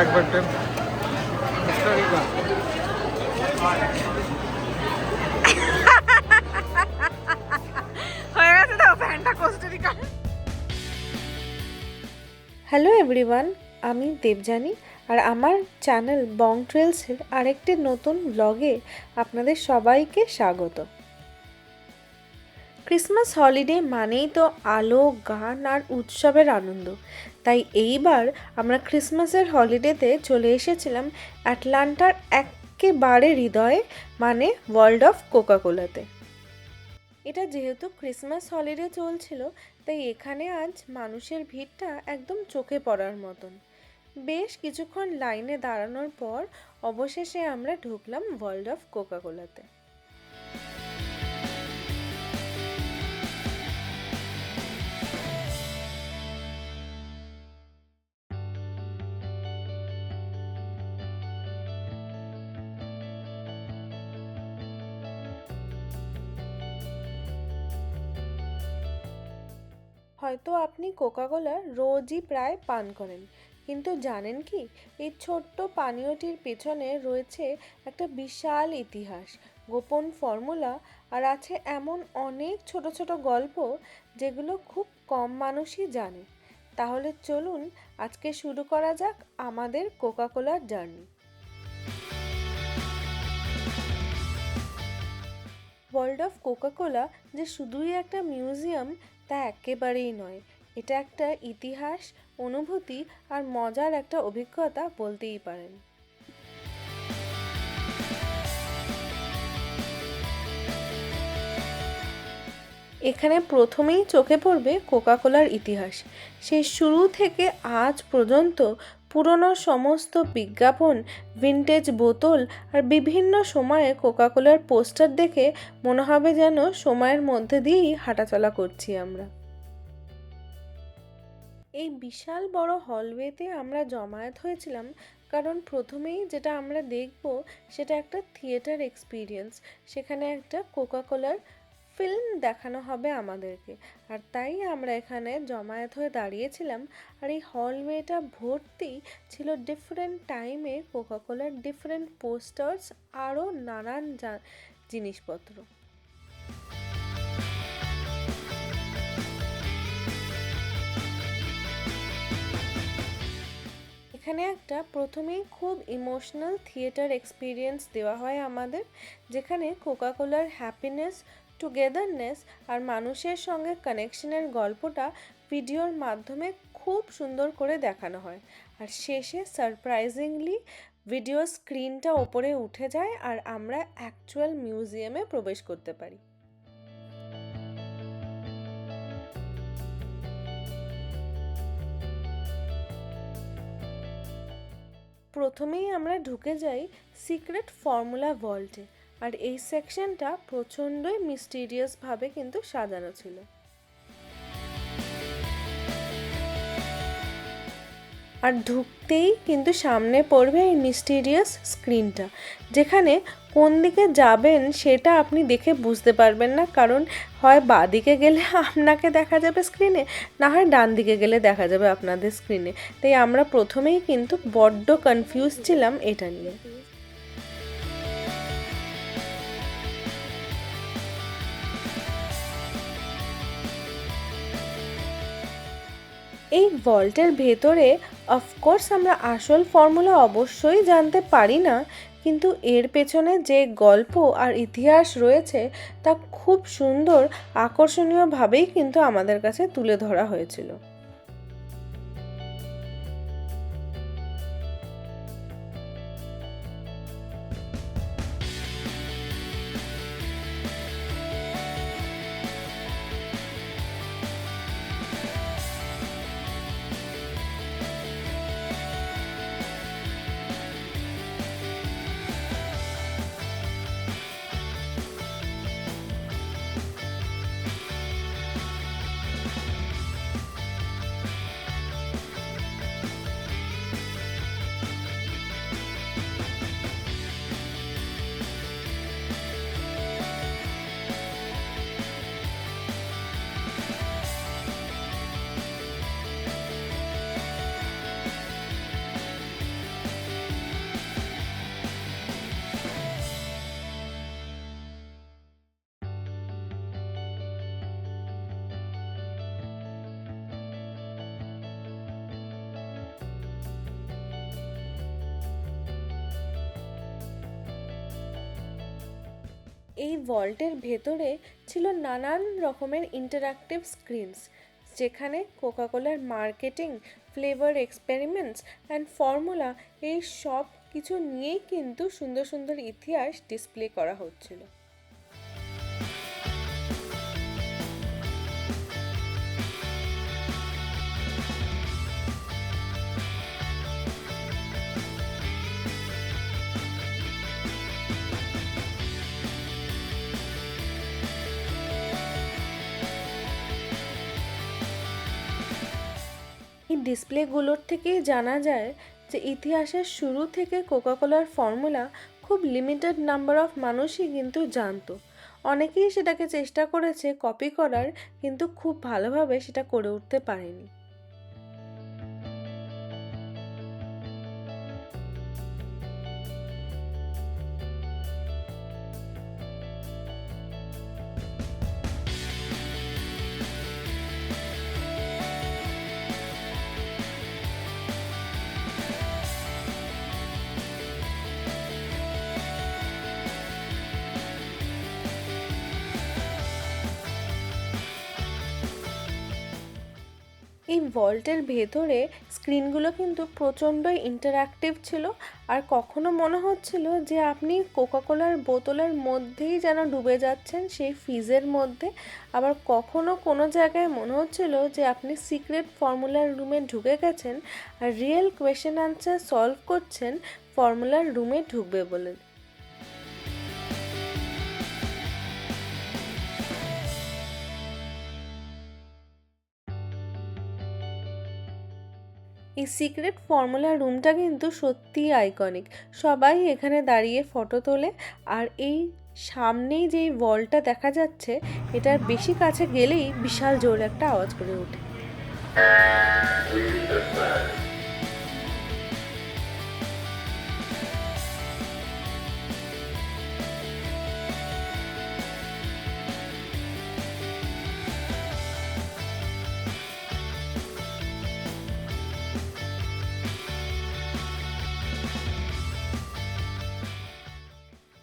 একবার হয়ে গেছে তো ফ্যানটা কোস্টারিকা হ্যালো এভরিওয়ান আমি দেবজানি আর আমার চ্যানেল বং ট্রেলসের আরেকটি নতুন ব্লগে আপনাদের সবাইকে স্বাগত। ক্রিসমাস হলিডে মানেই তো আলো, গান আর উৎসবের আনন্দ। তাই এইবার আমরা ক্রিসমাসের হলিডেতে চলে এসেছিলাম অ্যাটলান্টার একেবারে হৃদয়ে মানে ওয়ার্ল্ড অফ কোকাকোলাতে। এটা যেহেতু ক্রিসমাস হলিডে চলছিল, তাই এখানে আজ মানুষের ভিড়টা একদম চোখে পড়ার মতন। বেশ কিছুক্ষণ লাইনে দাঁড়ানোর পর অবশেষে আমরা ঢুকলাম ওয়ার্ল্ড অফ কোকাকোলাতে। হয়তো আপনি কোকাকোলা রোজই প্রায় পান করেন। কিন্তু জানেন কি? এই ছোট্ট পানীয়টির পেছনে রয়েছে একটা বিশাল ইতিহাস, গোপন ফর্মুলা, আর আছে এমন অনেক ছোট ছোট গল্প যেগুলো খুব কম মানুষই জানে। তাহলে চলুন আজকে শুরু করা যাক আমাদের কোকাকোলার জার্নি। ওয়ার্ল্ড অফ কোকাকোলা যে শুধুই একটা মিউজিয়াম তা একেবারেই নয়। এটা একটা ইতিহাস, অনুভূতি আর মজার একটা অভিজ্ঞতা বলতেই পারেন। এখানে প্রথমেই চোখে পড়বে কোকাকোলার ইতিহাস। সেই শুরু থেকে আজ পর্যন্ত পুরনো সমস্ত বিজ্ঞাপন ভিনটেজ বোতল আর বিভিন্ন সময়ে কোকাকোলার পোস্টার দেখে মনে হবে যেন সময়ের মধ্যে দিয়েই হাঁটাচলা করছি আমরা। এই বিশাল বড় হলওয়েতে আমরা জমায়েত হয়েছিলাম কারণ প্রথমেই যেটা আমরা দেখব সেটা একটা থিয়েটার এক্সপিরিয়েন্স সেখানে একটা কোকাকোলার ফিল্ম দেখানো হবে আমাদেরকে। আর তাই আমরা এখানে জমায়েত হয়ে দাঁড়িয়েছিলাম। আর এই হলওয়েটা ভর্তি ছিল ডিফারেন্ট টাইমে কোকাকোলার ডিফারেন্ট পোস্টার্স আরও নানান জিনিসপত্র। এখানে একটা প্রথমেই খুব ইমোশনাল থিয়েটার এক্সপিরিয়েন্স দেওয়া হয় আমাদের, যেখানে কোকাকোলার হ্যাপিনেস টুগেদারনেস আর মানুষের সঙ্গে কানেকশনের গল্পটা ভিডিওর মাধ্যমে খুব সুন্দর করে দেখানো হয়। আর শেষে সারপ্রাইজিংলি ভিডিও স্ক্রিনটা ওপরে উঠে যায় আর আমরা অ্যাকচুয়াল মিউজিয়ামে প্রবেশ করতে পারি। প্রথমেই আমরা ঢুকে যাই সিক্রেট ফর্মুলা ভল্টে আর এই সেকশনটা প্রচণ্ডই মিস্টিরিয়াসভাবে কিন্তু সাজানো ছিল। আর ঢুকতেই কিন্তু সামনে পড়বে এই মিস্টিরিয়াস স্ক্রিনটা যেখানে কোন দিকে যাবেন সেটা আপনি দেখে বুঝতে পারবেন না, কারণ হয় বাঁ দিকে গেলে আপনাকে দেখা যাবে স্ক্রিনে না হয় ডান দিকে গেলে দেখা যাবে আপনাদের স্ক্রিনে তাই আমরা প্রথমেই কিন্তু বড্ড কনফিউজ ছিলাম এটা নিয়ে। এই ভল্টের ভেতরে অফকোর্স আমরা আসল ফর্মুলা অবশ্যই জানতে পারি না, কিন্তু এর পেছনে যে গল্প আর ইতিহাস রয়েছে, তা খুব সুন্দর, আকর্ষণীয়ভাবেই কিন্তু আমাদের কাছে তুলে ধরা হয়েছিল। এই ভল্টের ভেতরে ছিল নানান রকমের ইন্টারাক্টিভ স্ক্রিনস যেখানে কোকাকোলার marketing flavour experiments and formula এই সব কিছু নিয়েই কিন্তু সুন্দর সুন্দর ইতিহাস ডিসপ্লে করা হচ্ছিল। ডিসপ্লেগুলোর থেকেই জানা যায় যে ইতিহাসের শুরু থেকে কোকাকোলার ফর্মুলা খুব লিমিটেড নাম্বার অফ মানুষই কিন্তু জানতো। অনেকেই সেটাকে চেষ্টা করেছে কপি করার, কিন্তু খুব ভালোভাবে সেটা করে উঠতে পারেনি। এই ভল্টের ভেতরে স্ক্রিনগুলো কিন্তু প্রচণ্ডই ইন্টারাক্টিভ ছিল। আর কখনো মনে হচ্ছিল যে আপনি কোকাকোলার বোতলের মধ্যেই যেন ডুবে যাচ্ছেন, সেই ফিজের মধ্যে। আবার কখনো কোনো জায়গায় মনে হচ্ছিল যে আপনি সিক্রেট ফর্মুলার রুমে ঢুকে গেছেন আর রিয়েল কোয়েশ্চেন আনসার সলভ করছেন ফর্মুলার রুমে ঢুকবে বলে। এই সিক্রেট ফর্মুলা রুমটা কিন্তু সত্যিই আইকনিক সবাই এখানে দাঁড়িয়ে ফটো তোলে আর এই সামনেই যে ওয়ালটা দেখা যাচ্ছে, এটার বেশি কাছে গেলেই বিশাল জোর একটা আওয়াজ করে ওঠে।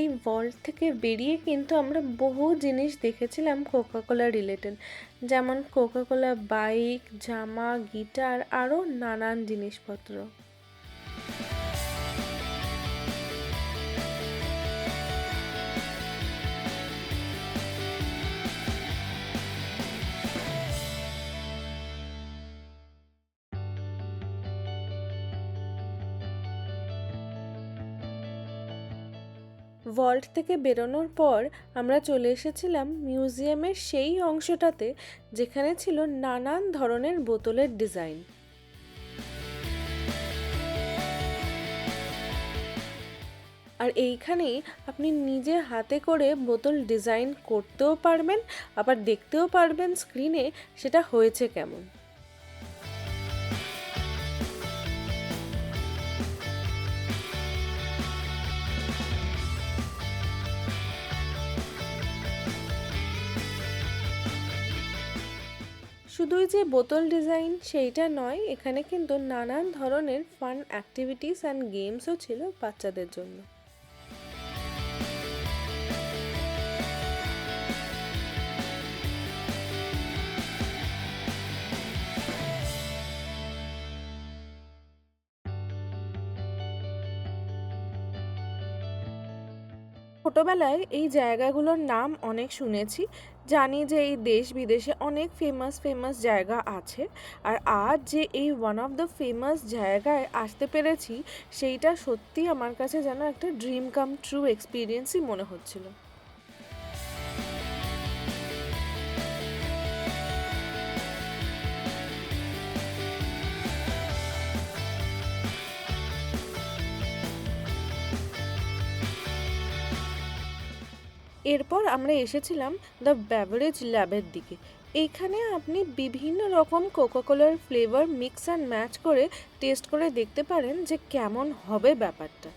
এই ভল্ট থেকে বেরিয়ে কিন্তু আমরা বহু জিনিস দেখেছিলাম কোকাকোলা রিলেটেড যেমন কোকাকোলা বাইক জামা গিটার আরও নানান জিনিসপত্র। ভল্ট থেকে বেরোনোর পর আমরা চলে এসেছিলাম মিউজিয়ামের সেই অংশটাতে, যেখানে ছিল নানান ধরনের বোতলের ডিজাইন আর এইখানেই আপনি নিজে হাতে করে বোতল ডিজাইন করতেও পারবেন, আবার দেখতেও পারবেন স্ক্রিনে সেটা হয়েছে কেমন। শুধুই যে বোতল ডিজাইন সেইটা নয়, এখানে কিন্তু নানান ধরনের ফান অ্যাক্টিভিটিস অ্যান্ড গেমসও ছিল বাচ্চাদের জন্য। ছোটোবেলায় এই জায়গাগুলোর নাম অনেক শুনেছি। জানি যে এই দেশ বিদেশে অনেক ফেমাস ফেমাস জায়গা আছে। আর আজ যে এই ওয়ান অফ দ্য ফেমাস জায়গায় আসতে পেরেছি, সেইটা সত্যি আমার কাছে যেন একটা ড্রিম কাম ট্রু এক্সপিরিয়েন্সই মনে হচ্ছিল। এরপর আমরা এসেছিলাম দ্য ব্যাভারেজ ল্যাবের দিকে। এইখানে আপনি বিভিন্ন রকম কোকাকোলার ফ্লেভার মিক্স অ্যান্ড ম্যাচ করে টেস্ট করে দেখতে পারেন যে কেমন হবে ব্যাপারটা।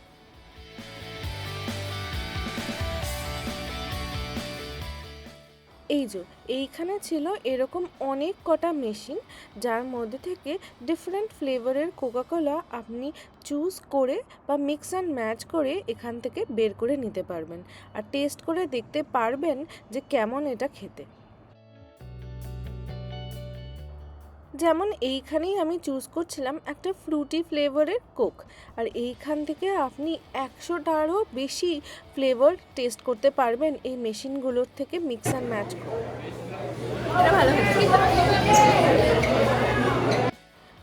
এই যে, এইখানে ছিল এরকম অনেক কটা মেশিন, যার মধ্যে থেকে ডিফারেন্ট ফ্লেভারের কোকাকোলা আপনি চুজ করে বা মিক্স অ্যান্ড ম্যাচ করে এখান থেকে বের করে নিতে পারবেন। আর টেস্ট করে দেখতে পারবেন যে কেমন এটা খেতে। যেমন এইখানেই আমি চুজ করছিলাম একটা ফ্রুটি ফ্লেভারের কোক আর এইখান থেকে আপনি একশোটারও বেশি ফ্লেভার টেস্ট করতে পারবেন এই মেশিনগুলোর থেকে মিক্স অ্যান্ড ম্যাচ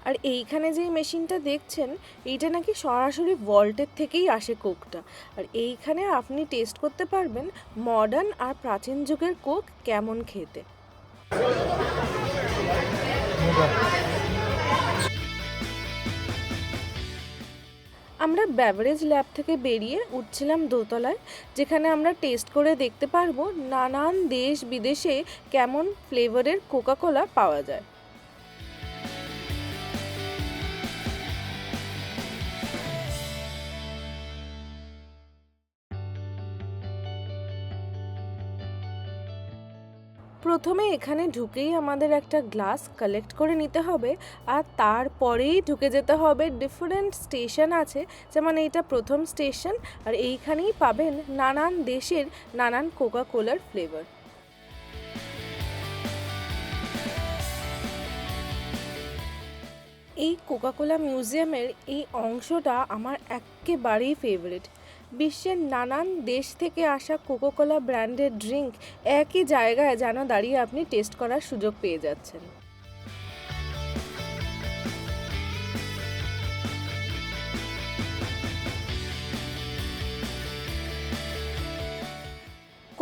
আর এইখানে যে মেশিনটা দেখছেন, এইটা নাকি সরাসরি ভল্টের থেকেই আসে কোকটা আর এইখানে আপনি টেস্ট করতে পারবেন মডার্ন আর প্রাচীন যুগের কোক কেমন খেতে। আমরা ব্যাভারেজ ল্যাব থেকে বেরিয়ে উঠছিলাম দোতলায়, যেখানে আমরা টেস্ট করে দেখতে পারব নানান দেশ বিদেশে কেমন ফ্লেভারের কোকাকোলা পাওয়া যায়। প্রথমে এখানে ঢুকেই আমাদের একটা গ্লাস কালেক্ট করে নিতে হবে আর তারপরেই ঢুকে যেতে হবে ডিফারেন্ট স্টেশন আছে, যেমন এইটা প্রথম স্টেশন আর এইখানেই পাবেন নানান দেশের নানান কোকা কোলার ফ্লেভার এই কোকাকোলা মিউজিয়ামের এই অংশটা আমার একেবারেই ফেভারিট বিশ্বের নানান দেশ থেকে আসা কোকোকোলা ব্র্যান্ডের ড্রিঙ্ক একই জায়গায় যেন দাঁড়িয়ে আপনি টেস্ট করার সুযোগ পেয়ে যাচ্ছেন।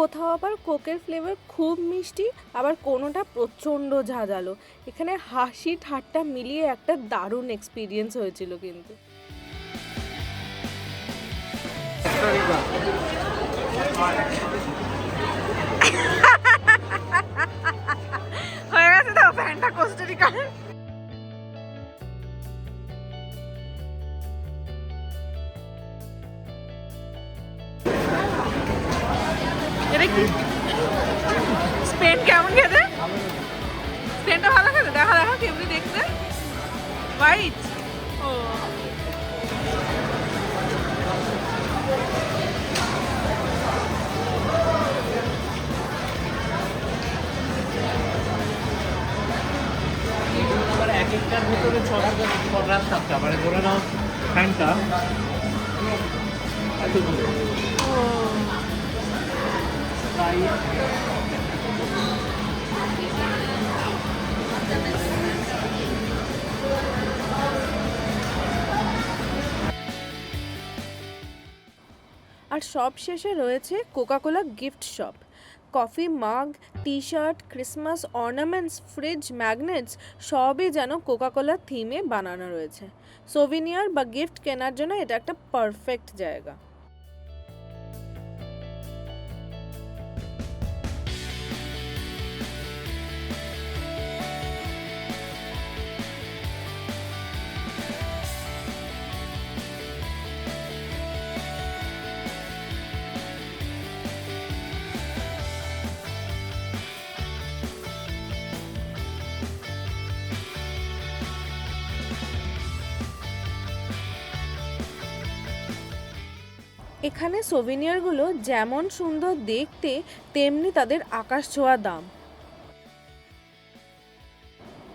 কোথাও আবার কোকের ফ্লেভার খুব মিষ্টি, আবার কোনোটা প্রচণ্ড ঝাঁঝালো। এখানে হাসি ঠাট্টা মিলিয়ে একটা দারুণ এক্সপিরিয়েন্স হয়েছিল কিন্তু। হয়ে গেছে তো, প্যান্টটা কোস্টারিকার। ও আবার এক একটার ভিতরে সাতটা মানে ধরে নাও ফ্যানটা এতগুলো প্রায় সব শেষে রয়েছে Coca Cola gift shop coffee mug T shirt Christmas ornaments fridge magnets সবই যেন কোকাকোলা থিমে বানানো রয়েছে। সোভিনিয়ার বা গিফট কেনার জন্য এটা একটা পারফেক্ট জায়গা। এখানে সোভিনিয়ারগুলো যেমন সুন্দর দেখতে, তেমনি তাদের আকাশ ছোঁয়া দাম।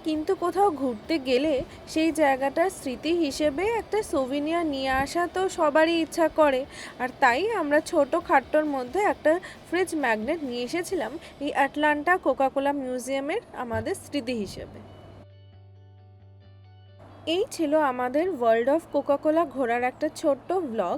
কিন্তু কোথাও ঘুরতে গেলে সেই জায়গাটার স্মৃতি হিসেবে একটা সোভিনিয়ার নিয়ে আসা তো সবারই ইচ্ছা করে। আর তাই আমরা ছোট খাট্টোর মধ্যে একটা ফ্রিজ ম্যাগনেট নিয়ে এসেছিলাম এই আটলান্টা কোকাকোলা মিউজিয়ামের আমাদের স্মৃতি হিসেবে। এই ছিল আমাদের ওয়ার্ল্ড অফ কোকাকোলা ঘোরার একটা ছোট্ট ব্লগ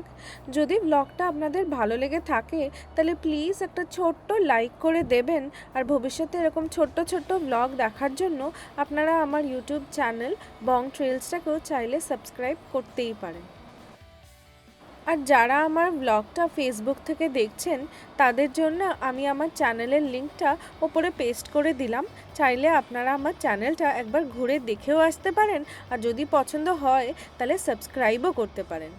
যদি ব্লগটা আপনাদের ভালো লেগে থাকে, তাহলে প্লিজ একটা ছোট্ট লাইক করে দেবেন। আর ভবিষ্যতে এরকম ছোট্ট ছোট্ট ব্লগ দেখার জন্য আপনারা আমার ইউটিউব চ্যানেল বং ট্রেলসটাকেও চাইলে সাবস্ক্রাইব করতেই পারেন। আর যারা আমার ব্লগটা ফেসবুক থেকে দেখছেন, তাদের জন্য আমি আমার চ্যানেলের লিঙ্কটা ওপরে পেস্ট করে দিলাম। চাইলে আপনারা আমার চ্যানেলটা একবার ঘুরে দেখেও আসতে পারেন। আর যদি পছন্দ হয়, তাহলে সাবস্ক্রাইবও করতে পারেন।